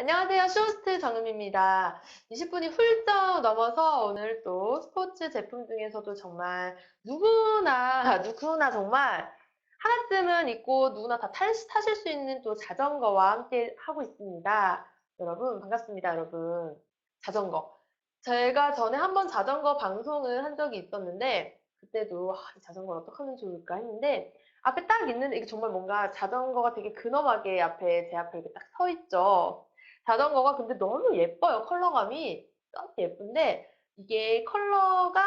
안녕하세요. 쇼스트 정음입니다. 20분이 훌쩍 넘어서 오늘 또 스포츠 제품 중에서도 정말 누구나, 누구나 정말 하나쯤은 있고 누구나 다 탈, 타실 수 있는 또 자전거와 함께 하고 있습니다. 여러분, 반갑습니다, 여러분. 자전거. 제가 전에 한번 자전거 방송을 한 적이 있었는데, 그때도 아, 이 자전거를 어떻게 하면 좋을까 했는데, 앞에 딱 있는데, 이게 정말 뭔가 자전거가 되게 근엄하게 앞에, 제 앞에 이렇게 딱 서 있죠. 자전거가 근데 너무 예뻐요. 컬러감이 너무 예쁜데 이게 컬러가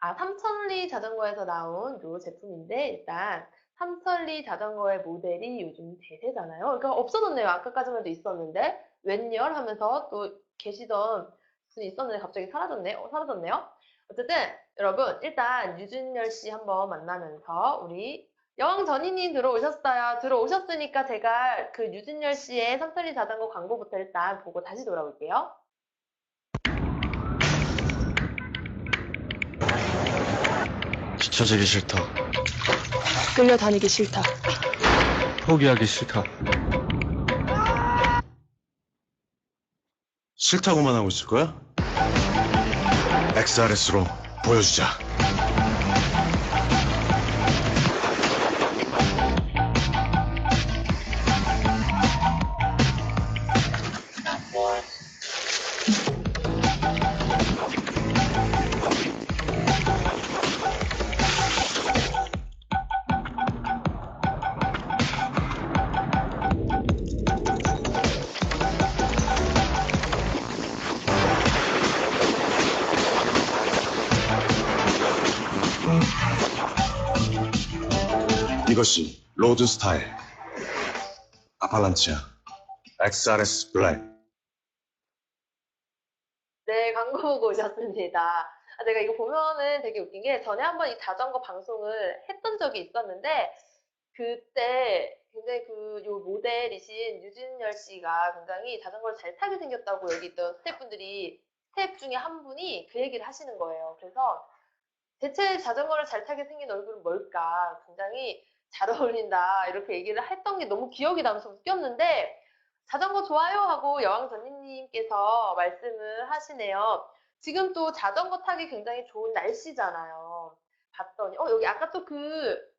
아 삼천리 자전거에서 나온 요 제품인데 일단 삼천리 자전거의 모델이 요즘 대세잖아요. 그러니까 없어졌네요. 아까까지만 해도 있었는데 웬열 하면서 또 계시던 분이 있었는데 갑자기 사라졌네. 어, 사라졌네요. 어쨌든 여러분 일단 유준열 씨 한번 만나면서 우리 여왕 전희님 들어오셨어요. 들어오셨으니까 제가 그 유진열 씨의 삼천리 자전거 광고부터 일단 보고 다시 돌아올게요. 뒤처지기 싫다. 끌려다니기 싫다. 포기하기 싫다. 싫다고만 하고 있을 거야? XRS로 보여주자. 이것이 로드 스타일. 아팔란치아. XRS 블랙. 네, 광고 보고 오셨습니다. 아, 제가 이거 보면은 되게 웃긴 게 전에 한번 이 자전거 방송을 했던 적이 있었는데 그때 굉장히 그 요 모델이신 유진열 씨가 굉장히 자전거를 잘 타게 생겼다고 여기 있던 스태프분들이 스태프 중에 한 분이 그 얘기를 하시는 거예요. 그래서 대체 자전거를 잘 타게 생긴 얼굴은 뭘까? 굉장히 잘 어울린다. 이렇게 얘기를 했던 게 너무 기억이 나면서 웃겼는데, 자전거 좋아요 하고 여왕 전님님께서 말씀을 하시네요. 지금 또 자전거 타기 굉장히 좋은 날씨잖아요. 봤더니, 어, 여기 아까 또 그,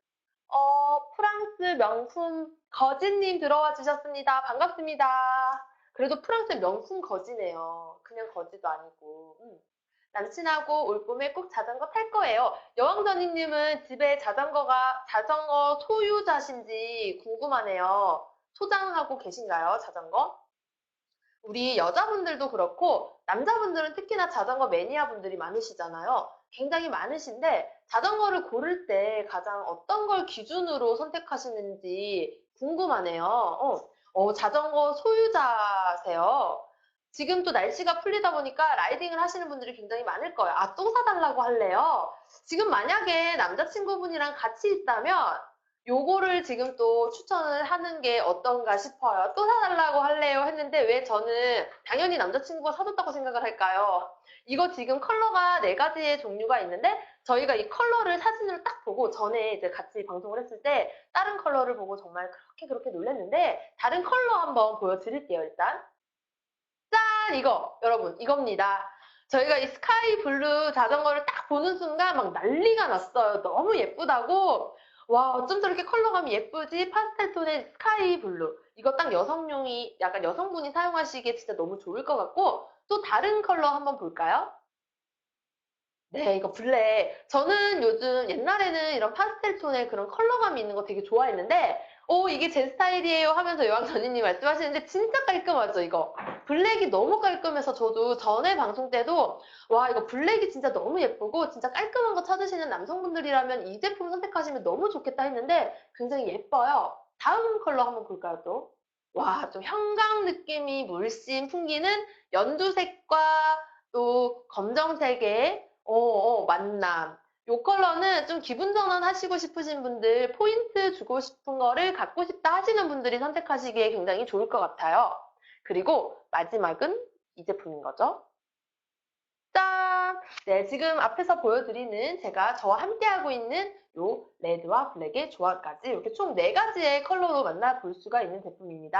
어, 프랑스 명품 거지님 들어와 주셨습니다. 반갑습니다. 그래도 프랑스 명품 거지네요. 그냥 거지도 아니고. 음. 남친하고 올 봄에 꼭 자전거 탈 거예요. 여왕전희님은 집에 자전거가 자전거 소유자신지 궁금하네요. 소장하고 계신가요, 자전거? 우리 여자분들도 그렇고 남자분들은 특히나 자전거 매니아 분들이 많으시잖아요. 굉장히 많으신데 자전거를 고를 때 가장 어떤 걸 기준으로 선택하시는지 궁금하네요. 어, 어, 자전거 소유자세요. 지금 또 날씨가 풀리다 보니까 라이딩을 하시는 분들이 굉장히 많을 거예요. 아, 또 사달라고 할래요? 지금 만약에 남자친구분이랑 같이 있다면 요거를 지금 또 추천을 하는 게 어떤가 싶어요. 또 사달라고 할래요? 했는데 왜 저는 당연히 남자친구가 사줬다고 생각을 할까요? 이거 지금 컬러가 네 가지의 종류가 있는데 저희가 이 컬러를 사진을 딱 보고 전에 이제 같이 방송을 했을 때 다른 컬러를 보고 정말 그렇게 그렇게 놀랐는데 다른 컬러 한번 보여드릴게요, 일단. 짠! 이거, 여러분, 이겁니다. 저희가 이 스카이 블루 자전거를 딱 보는 순간 막 난리가 났어요. 너무 예쁘다고. 와, 어쩜 저렇게 컬러감이 예쁘지? 파스텔 톤의 스카이 블루. 이거 딱 여성용이, 약간 여성분이 사용하시기에 진짜 너무 좋을 것 같고, 또 다른 컬러 한번 볼까요? 네, 이거 블랙. 저는 요즘 옛날에는 이런 파스텔 톤의 그런 컬러감이 있는 거 되게 좋아했는데, 오, 이게 제 스타일이에요 하면서 여왕 전희님 말씀하시는데 진짜 깔끔하죠, 이거. 블랙이 너무 깔끔해서 저도 전에 방송 때도 와, 이거 블랙이 진짜 너무 예쁘고 진짜 깔끔한 거 찾으시는 남성분들이라면 이 제품 선택하시면 너무 좋겠다 했는데 굉장히 예뻐요. 다음 컬러 한번 볼까요, 또? 와, 좀 형광 느낌이 물씬 풍기는 연두색과 또 검정색의 어, 어, 만남. 요 컬러는 좀 기분 전환 하시고 싶으신 분들, 포인트 주고 싶은 거를 갖고 싶다 하시는 분들이 선택하시기에 굉장히 좋을 것 같아요. 그리고 마지막은 이 제품인 거죠. 짠! 네, 지금 앞에서 보여드리는 제가 저와 함께하고 있는 요 레드와 블랙의 조합까지 이렇게 총 네가지의 컬러로 만나볼 수가 있는 제품입니다.